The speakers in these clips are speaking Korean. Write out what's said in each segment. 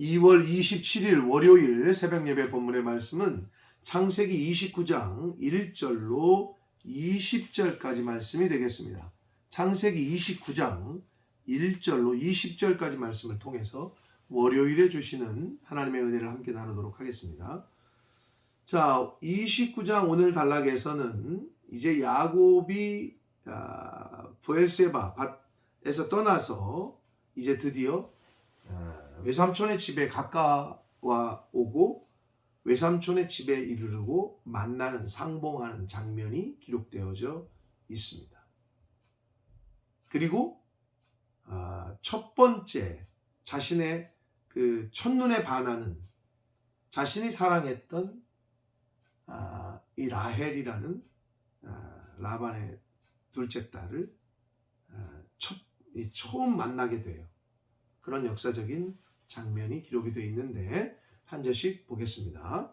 2월 27일 월요일 새벽 예배 본문의 말씀은 창세기 29장 1절로 20절까지 말씀이 되겠습니다. 창세기 29장 1절로 20절까지 말씀을 통해서 월요일에 주시는 하나님의 은혜를 함께 나누도록 하겠습니다. 자, 29장 오늘 단락에서는 이제 야곱이 아, 부엘세바 밭에서 떠나서 이제 드디어 아, 외삼촌의 집에 가까워 오고 외삼촌의 집에 이르르고 만나는 상봉하는 장면이 기록되어져 있습니다. 그리고 아, 첫 번째 자신의 그 첫눈에 반하는 자신이 사랑했던 아, 이 라헬이라는 아, 라반의 둘째 딸을 첫, 처음 만나게 돼요. 그런 역사적인 장면이 기록이 되어 있는데 한 절씩 보겠습니다.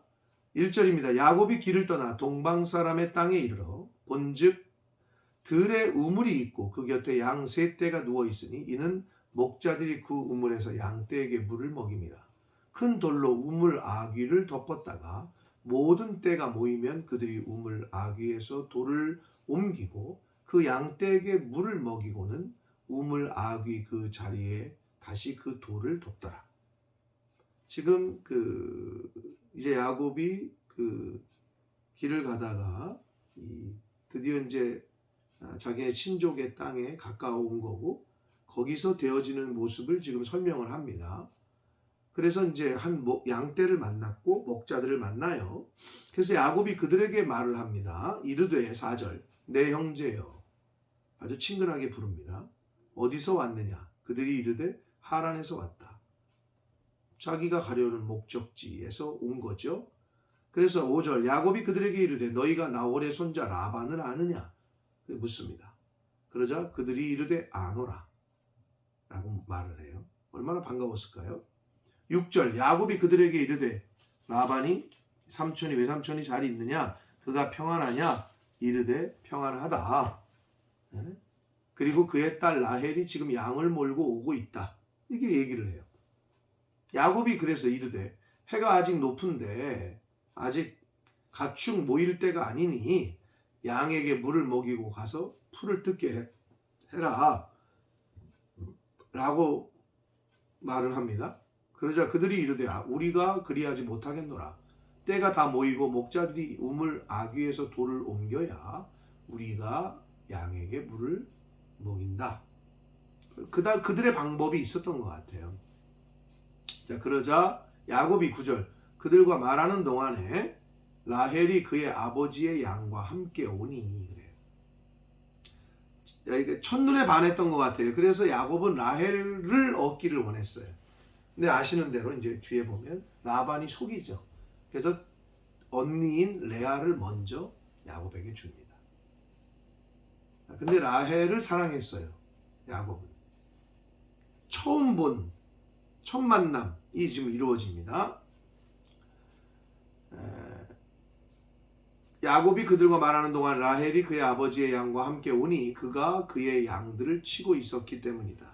1절입니다. 야곱이 길을 떠나 동방 사람의 땅에 이르러 본즉 들에 우물이 있고 그 곁에 양 세 떼가 누워 있으니 이는 목자들이 그 우물에서 양 떼에게 물을 먹임이라. 큰 돌로 우물 아귀를 덮었다가 모든 떼가 모이면 그들이 우물 아귀에서 돌을 옮기고 그 양 떼에게 물을 먹이고는 우물 아귀 그 자리에 다시 그 돌을 덮더라. 지금 그 이제 야곱이 그 길을 가다가 이 드디어 이제 아, 자기의 친족의 땅에 가까운 거고 거기서 되어지는 모습을 지금 설명을 합니다. 그래서 이제 한 목- 양떼를 만났고 목자들을 만나요. 그래서 야곱이 그들에게 말을 합니다. 이르되 4절 내 형제여 아주 친근하게 부릅니다. 어디서 왔느냐? 그들이 이르되 하란에서 왔다. 자기가 가려는 목적지에서 온 거죠. 그래서 5절 야곱이 그들에게 이르되 너희가 나홀의 손자 라반을 아느냐? 그 묻습니다. 그러자 그들이 이르되 아노라 라고 말을 해요. 얼마나 반가웠을까요? 6절 야곱이 그들에게 이르되 라반이 삼촌이 외삼촌이 잘 있느냐? 그가 평안하냐? 이르되 평안하다. 예? 그리고 그의 딸 라헬이 지금 양을 몰고 오고 있다. 이게 얘기를 해요. 야곱이 그래서 이르되 해가 아직 높은데 아직 가축 모일 때가 아니니 양에게 물을 먹이고 가서 풀을 뜯게 해- 해라 라고 말을 합니다. 그러자 그들이 이르되 아, 우리가 그리하지 못하겠노라. 때가 다 모이고 목자들이 우물 아귀에서 돌을 옮겨야 우리가 양에게 물을 먹인다. 그다 그들의 방법이 있었던 것 같아요. 자 그러자 야곱이 구절 그들과 말하는 동안에 라헬이 그의 아버지의 양과 함께 오니 그래요. 첫눈에 반했던 것 같아요. 그래서 야곱은 라헬을 얻기를 원했어요. 근데 아시는 대로 이제 뒤에 보면 라반이 속이죠. 그래서 언니인 레아를 먼저 야곱에게 줍니다. 근데 라헬을 사랑했어요. 야곱은. 처음 본, 첫 만남이 지금 이루어집니다. 에, 야곱이 그들과 말하는 동안 라헬이 그의 아버지의 양과 함께 오니 그가 그의 양들을 치고 있었기 때문이다.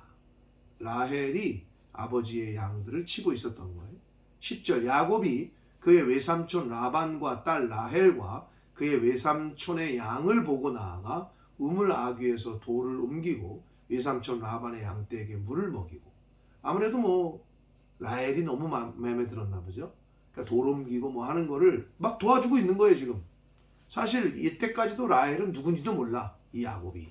라헬이 아버지의 양들을 치고 있었던 거예요. 10절 야곱이 그의 외삼촌 라반과 딸 라헬과 그의 외삼촌의 양을 보고 나아가 우물 아귀에서 돌을 옮기고 외삼촌 라반의 양떼에게 물을 먹이고 아무래도 뭐 라헬이 너무 마- 마음에 들었나 보죠. 그러니까 돌 옮기고 뭐 하는 거를 막 도와주고 있는 거예요 지금. 사실 이때까지도 라헬은 누군지도 몰라 이 야곱이.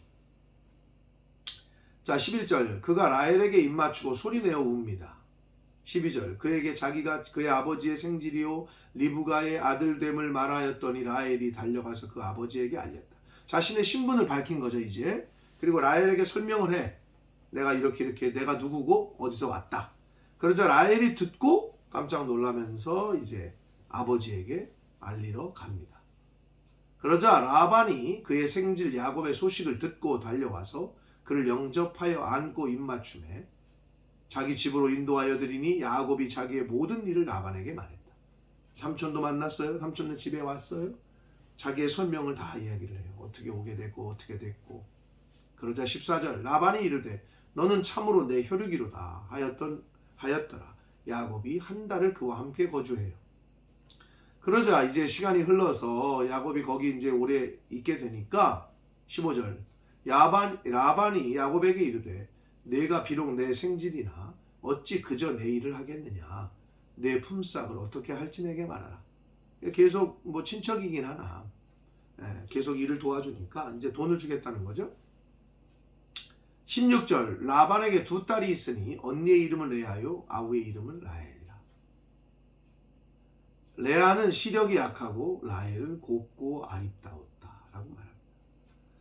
자 11절 그가 라헬에게 입맞추고 소리내어 웁니다. 12절 그에게 자기가 그의 아버지의 생질이요 리브가의 아들됨을 말하였더니 라헬이 달려가서 그 아버지에게 알렸다. 자신의 신분을 밝힌 거죠 이제. 그리고 라헬에게 설명을 해. 내가 이렇게 이렇게 내가 누구고 어디서 왔다. 그러자 라헬이 듣고 깜짝 놀라면서 이제 아버지에게 알리러 갑니다. 그러자 라반이 그의 생질 야곱의 소식을 듣고 달려와서 그를 영접하여 안고 입맞춤해 자기 집으로 인도하여 드리니 야곱이 자기의 모든 일을 라반에게 말했다. 삼촌도 만났어요. 삼촌네 집에 왔어요. 자기의 설명을 다 이야기를 해요. 어떻게 오게 됐고 어떻게 됐고. 그러자 14절 라반이 이르되 너는 참으로 내 혈육이로다 하였던 하였더라. 야곱이 한 달을 그와 함께 거주해요. 그러자 이제 시간이 흘러서 야곱이 거기 이제 오래 있게 되니까 15절 야반 라반이 야곱에게 이르되 내가 비록 내 생질이나 어찌 그저 내 일을 하겠느냐 내 품삯을 어떻게 할지 내게 말하라. 계속 뭐 친척이긴 하나 예, 계속 일을 도와주니까 이제 돈을 주겠다는 거죠. 16절 라반에게 두 딸이 있으니 언니의 이름을 레아요 아우의 이름은 라헬이라. 레아는 시력이 약하고 라헬은 곱고 아립다웠다라고 말합니다.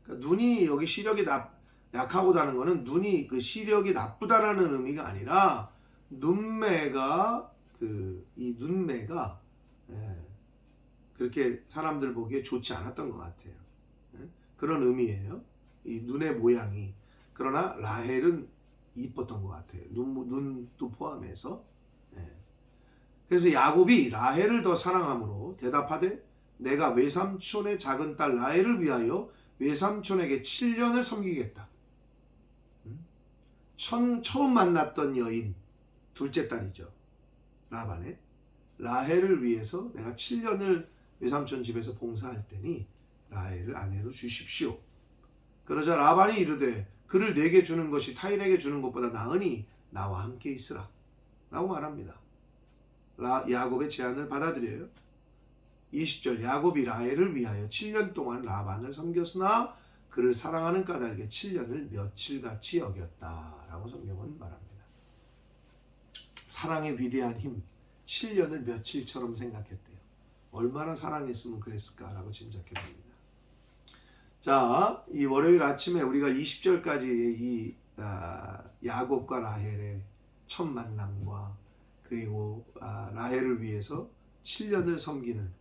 그러니까 눈이 여기 시력이 나, 약하고다는 것은 눈이 그 시력이 나쁘다라는 의미가 아니라 눈매가 그 이 눈매가 예, 그렇게 사람들 보기에 좋지 않았던 것 같아요. 예? 그런 의미예요. 이 눈의 모양이 그러나 라헬은 이뻤던 것 같아요. 눈, 눈도 포함해서. 예. 그래서 야곱이 라헬을 더 사랑함으로 대답하되 내가 외삼촌의 작은 딸 라헬을 위하여 외삼촌에게 7년을 섬기겠다. 음? 천, 처음 만났던 여인 둘째 딸이죠. 라반의 라헬을 위해서 내가 7년을 외삼촌 집에서 봉사할 테니 라헬을 아내로 주십시오. 그러자 라반이 이르되 그를 내게 주는 것이 타인에게 주는 것보다 나으니 나와 함께 있으라. 라고 말합니다. 라, 야곱의 제안을 받아들여요. 20절 야곱이 라헬을 위하여 7년 동안 라반을 섬겼으나 그를 사랑하는 까닭에 7년을 며칠같이 여겼다 라고 성경은 말합니다. 사랑의 위대한 힘 7년을 며칠처럼 생각했대요. 얼마나 사랑했으면 그랬을까라고 짐작해 봅니다. 자, 이 월요일 아침에 우리가 20절까지 이 아, 야곱과 라헬의 첫 만남과 그리고 아, 라헬을 위해서 7년을 섬기는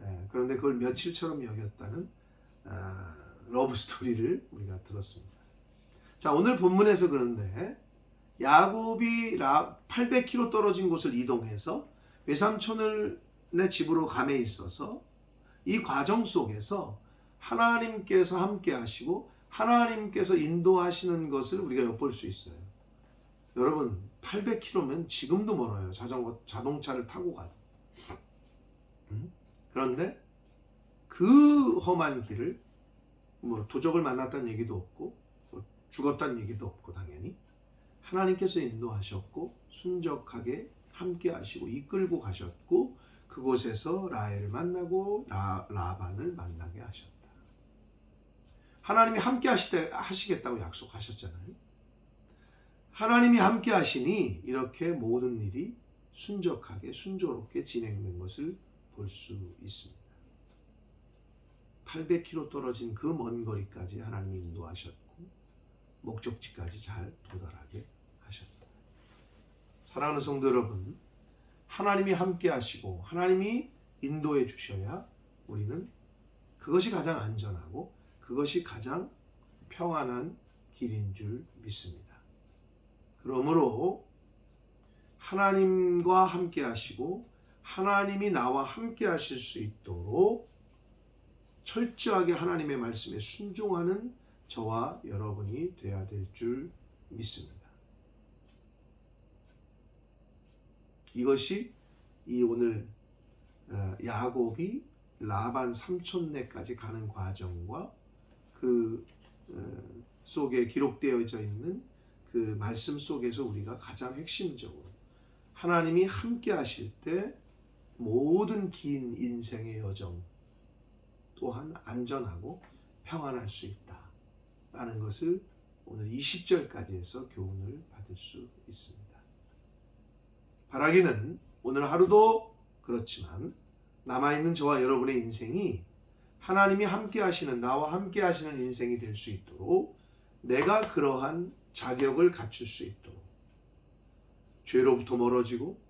예, 그런데 그걸 며칠처럼 여겼다는 아, 러브 스토리를 우리가 들었습니다. 자, 오늘 본문에서 그런데 야곱이 800km 떨어진 곳을 이동해서 외삼촌을 내 집으로 감에 있어서 이 과정 속에서 하나님께서 함께 하시고 하나님께서 인도하시는 것을 우리가 엿볼 수 있어요. 여러분 800km면 지금도 멀어요. 자전거 자동차를 타고 가도. 음? 그런데 그 험한 길을 뭐 도적을 만났다는 얘기도 없고 뭐 죽었다는 얘기도 없고 당연히 하나님께서 인도하셨고 순적하게 함께 하시고 이끌고 가셨고 그곳에서 라헬을 만나고 라, 라반을 만나게 하셨다. 하나님이 함께 하시겠다고 약속하셨잖아요. 하나님이 함께 하시니 이렇게 모든 일이 순적하게 순조롭게 진행된 것을 볼 수 있습니다. 800km 떨어진 그 먼 거리까지 하나님이 인도하셨고 목적지까지 잘 도달하게 하셨다. 사랑하는 성도 여러분, 하나님이 함께 하시고 하나님이 인도해 주셔야 우리는 그것이 가장 안전하고 그것이 가장 평안한 길인 줄 믿습니다. 그러므로 하나님과 함께 하시고 하나님이 나와 함께 하실 수 있도록 철저하게 하나님의 말씀에 순종하는 저와 여러분이 되어야 될 줄 믿습니다. 이것이 이 오늘 어, 야곱이 라반 삼촌네까지 가는 과정과 그 어, 속에 기록되어져 있는 그 말씀 속에서 우리가 가장 핵심적으로 하나님이 함께 하실 때 모든 긴 인생의 여정 또한 안전하고 평안할 수 있다 라는 것을 오늘 20절까지 해서 교훈을 받을 수 있습니다. 바라기는 오늘 하루도 그렇지만 남아있는 저와 여러분의 인생이 하나님이 함께 하시는 나와 함께 하시는 인생이 될 수 있도록 내가 그러한 자격을 갖출 수 있도록. 죄로부터 멀어지고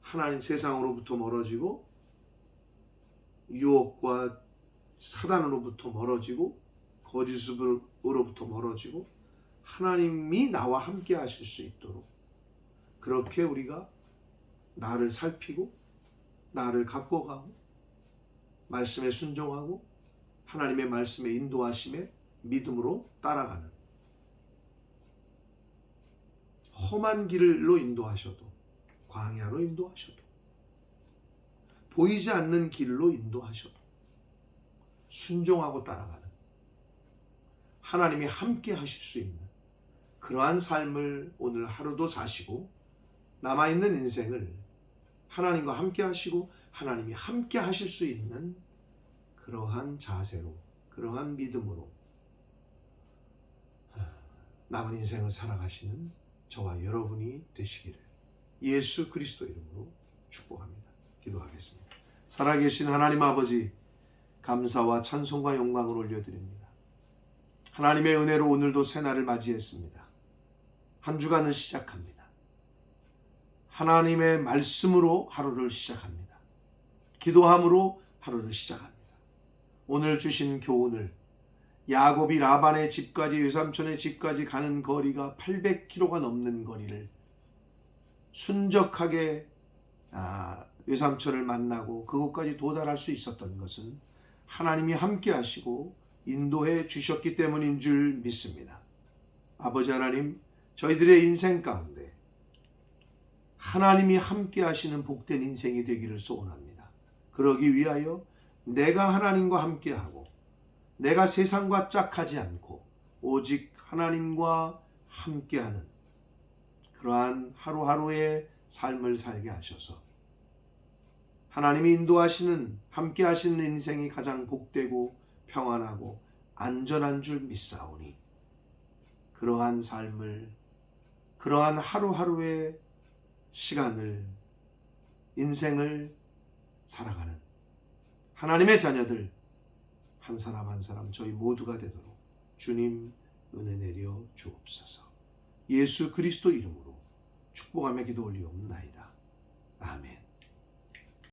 하나님 세상으로부터 멀어지고 유혹과 사단으로부터 멀어지고 거짓으로부터 멀어지고 하나님이 나와 함께 하실 수 있도록. 그렇게 우리가 나를 살피고 나를 갖고 가고 말씀에 순종하고 하나님의 말씀에 인도하심에 믿음으로 따라가는 험한 길로 인도하셔도 광야로 인도하셔도 보이지 않는 길로 인도하셔도 순종하고 따라가는 하나님이 함께 하실 수 있는 그러한 삶을 오늘 하루도 사시고 남아있는 인생을 하나님과 함께 하시고 하나님이 함께 하실 수 있는 그러한 자세로 그러한 믿음으로 남은 인생을 살아가시는 저와 여러분이 되시기를 예수 그리스도 이름으로 축복합니다. 기도하겠습니다. 살아계신 하나님 아버지 감사와 찬송과 영광을 올려드립니다. 하나님의 은혜로 오늘도 새날을 맞이했습니다. 한 주간을 시작합니다. 하나님의 말씀으로 하루를 시작합니다. 기도함으로 하루를 시작합니다. 오늘 주신 교훈을 야곱이 라반의 집까지 외삼촌의 집까지 가는 거리가 800km가 넘는 거리를 순적하게 아, 외삼촌을 만나고 그곳까지 도달할 수 있었던 것은 하나님이 함께 하시고 인도해 주셨기 때문인 줄 믿습니다. 아버지 하나님, 저희들의 인생 가운데 하나님이 함께 하시는 복된 인생이 되기를 소원합니다. 그러기 위하여 내가 하나님과 함께 하고 내가 세상과 짝하지 않고 오직 하나님과 함께하는 그러한 하루하루의 삶을 살게 하셔서 하나님이 인도하시는 함께 하시는 인생이 가장 복되고 평안하고 안전한 줄 믿사오니 그러한 삶을 그러한 하루하루의 시간을 인생을 살아가는 하나님의 자녀들 한 사람 한 사람 저희 모두가 되도록 주님 은혜 내려 주옵소서. 예수 그리스도 이름으로 축복하며 기도 올리옵나이다. 아멘.